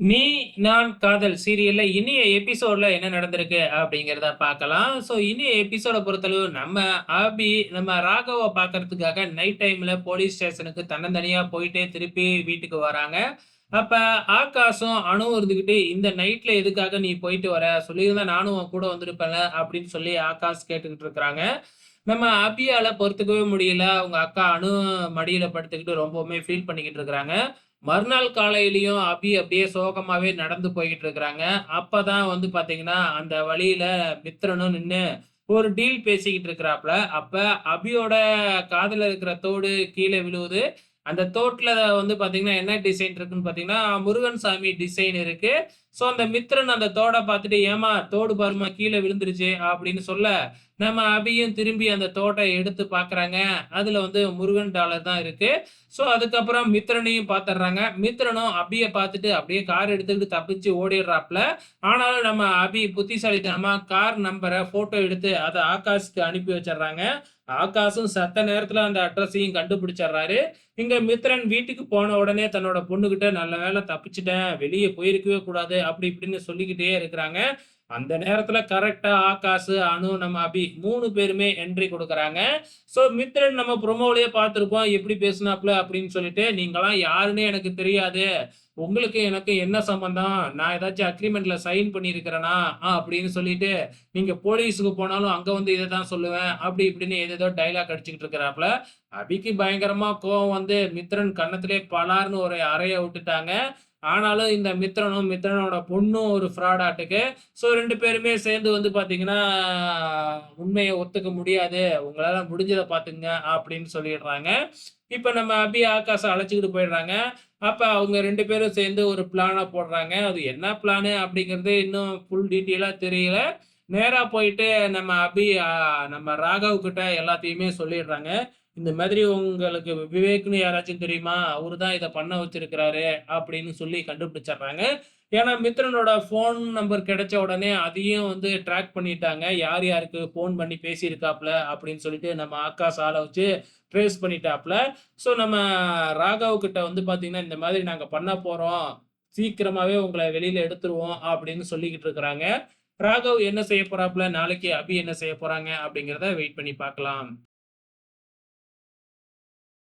நீ, நான், காதல் சீரியல்ல இனிய எபிசோட்ல என்ன நடந்திருக்கு அப்படிங்கிறத பார்க்கலாம். ஸோ இனிய எபிசோட பொறுத்தளவு நம்ம ஆபி, நம்ம ராகவை பார்க்கறதுக்காக நைட் டைம்ல போலீஸ் ஸ்டேஷனுக்கு தன்னந்தனியா போயிட்டே திருப்பி வீட்டுக்கு வராங்க. அப்ப ஆகாஷும் அணுவும் இருந்துகிட்டு, "இந்த நைட்ல எதுக்காக நீ போயிட்டு வர? சொல்லியிருந்தா நானும் உன் கூட வந்திருப்பேன்ல" அப்படின்னு சொல்லி ஆகாஷ் கேட்டுக்கிட்டு இருக்கிறாங்க. நம்ம அபியால பொறுத்துக்கவே முடியல. அவங்க அக்கா அணு மடியில படுத்துக்கிட்டு ரொம்பவுமே ஃபீல் பண்ணிக்கிட்டு இருக்கிறாங்க. மறுநாள் காலையிலையும் அபி அப்படியே சோகமாவே நடந்து போய்கிட்டு இருக்கிறாங்க. அப்பதான் வந்து பார்த்தீங்கன்னா, அந்த வழியில மித்திரனும் நின்று ஒரு டீல் பேசிக்கிட்டு இருக்கிறாப்ல. அப்ப அபியோட காதில் இருக்கிற தோடு கீழே விழுவுது. அந்த தோட்டில் வந்து பார்த்தீங்கன்னா, என்ன டிசைன் இருக்குன்னு பார்த்தீங்கன்னா, முருகன் சாமி டிசைன் இருக்குது ஸோ அந்த மித்ரன் அந்த தோட பார்த்துட்டு, "ஏம்மா தோடு பாருமா கீழே விழுந்துருச்சு" அப்படின்னு சொல்ல, நம்ம அபியும் திரும்பி அந்த தோட்டை எடுத்து பார்க்குறாங்க. அதுல வந்து முருகன் டாலர் தான் இருக்கு. ஸோ அதுக்கப்புறம் மித்ரனையும் பார்த்துடுறாங்க. மித்ரனும் அபிய பார்த்துட்டு அப்படியே கார் எடுத்துக்கிட்டு தப்பிச்சு ஓடிடுறாப்ல. ஆனாலும் நம்ம அபி புத்திசாலித்தனமா கார் நம்பரை ஃபோட்டோ எடுத்து அதை ஆகாஷ்க்கு அனுப்பி வச்சிடுறாங்க ஆகாஷும் சத்த நேரத்துல அந்த அட்ரஸையும் கண்டுபிடிச்சிடுறாரு. இங்க மித்ரன் வீட்டுக்கு போன உடனே தன்னோட பொண்ணுகிட்ட, "நல்ல வேளை தப்பிச்சுட்டேன். வெளியே போயிருக்கவே கூடாது" அப்படி இப்படின்னு சொல்லிக்கிட்டே இருக்கிறாங்க. அந்த நேரத்துல கரெக்டா ஆகாஷ், அனு, நம்ம அபி மூணு பேருமே என்ட்ரி கொடுக்குறாங்க ஸோ மித்ரன் நம்ம ப்ரொமோலயே பார்த்துருப்போம் எப்படி பேசுனாப்ல அப்படின்னு சொல்லிட்டு, நீங்களாம் யாருன்னு எனக்கு தெரியாது. உங்களுக்கு எனக்கு என்ன சம்மந்தம்? நான் ஏதாச்சும் அக்ரிமெண்ட்ல சைன் பண்ணியிருக்கிறேனா?" அப்படின்னு சொல்லிட்டு, "நீங்க போலீஸுக்கு போனாலும் அங்க வந்து இதை தான் சொல்லுவேன்" அப்படி இப்படின்னு ஏதேதோ டைலாக் அடிச்சுக்கிட்டு இருக்கிறாப்புல அபிக்கு பயங்கரமா கோவம் வந்து மித்ரன் கன்னத்திலே பலார்னு ஒரு அறைய விட்டுட்டாங்க. ஆனாலும் இந்த மித்ரனும், மித்ரனோட பொண்ணும் ஒரு ஃப்ராடாட்டுக்கு. ஸோ ரெண்டு பேருமே சேர்ந்து வந்து பார்த்தீங்கன்னா, உண்மையை ஒத்துக்க முடியாது. உங்களால் முடிஞ்சதை பார்த்துங்க அப்படின்னு சொல்லிடுறாங்க. இப்போ நம்ம அபி, ஆகாஷை அழைச்சிக்கிட்டு போயிடுறாங்க. அப்போ அவங்க ரெண்டு பேரும் சேர்ந்து ஒரு பிளானை போடுறாங்க. அது என்ன பிளானு அப்படிங்கிறது இன்னும் ஃபுல் டீட்டெயிலாக தெரியல. நேராக போயிட்டு நம்ம அபி நம்ம ராகவ் கிட்ட எல்லாத்தையுமே சொல்லிடுறாங்க. "இந்த மாதிரி உங்களுக்கு விவேக்னு யாராச்சும் தெரியுமா? அவரு தான் இதை பண்ண வச்சிருக்கிறாரு" அப்படின்னு சொல்லி கண்டுபிடிச்சிடுறாங்க. ஏன்னா மித்ரனோட ஃபோன் நம்பர் கிடைச்ச உடனே அதையும் வந்து ட்ராக் பண்ணிட்டாங்க. யார் யாருக்கு ஃபோன் பண்ணி பேசியிருக்காப்ல அப்படின்னு சொல்லிட்டு நம்ம ஆகாஷ் ஆள வச்சு ட்ரேஸ் பண்ணிட்டாப்ல. ஸோ நம்ம ராகவ் கிட்ட வந்து பார்த்தீங்கன்னா, "இந்த மாதிரி நாங்கள் பண்ண போகிறோம் சீக்கிரமாகவே உங்களை வெளியில் எடுத்துருவோம்" அப்படின்னு சொல்லிக்கிட்டு இருக்கிறாங்க. ராகவ் என்ன செய்ய போகிறாப்புல நாளைக்கு அபி என்ன செய்ய போறாங்க? அப்படிங்கிறத வெயிட் பண்ணி பார்க்கலாம்.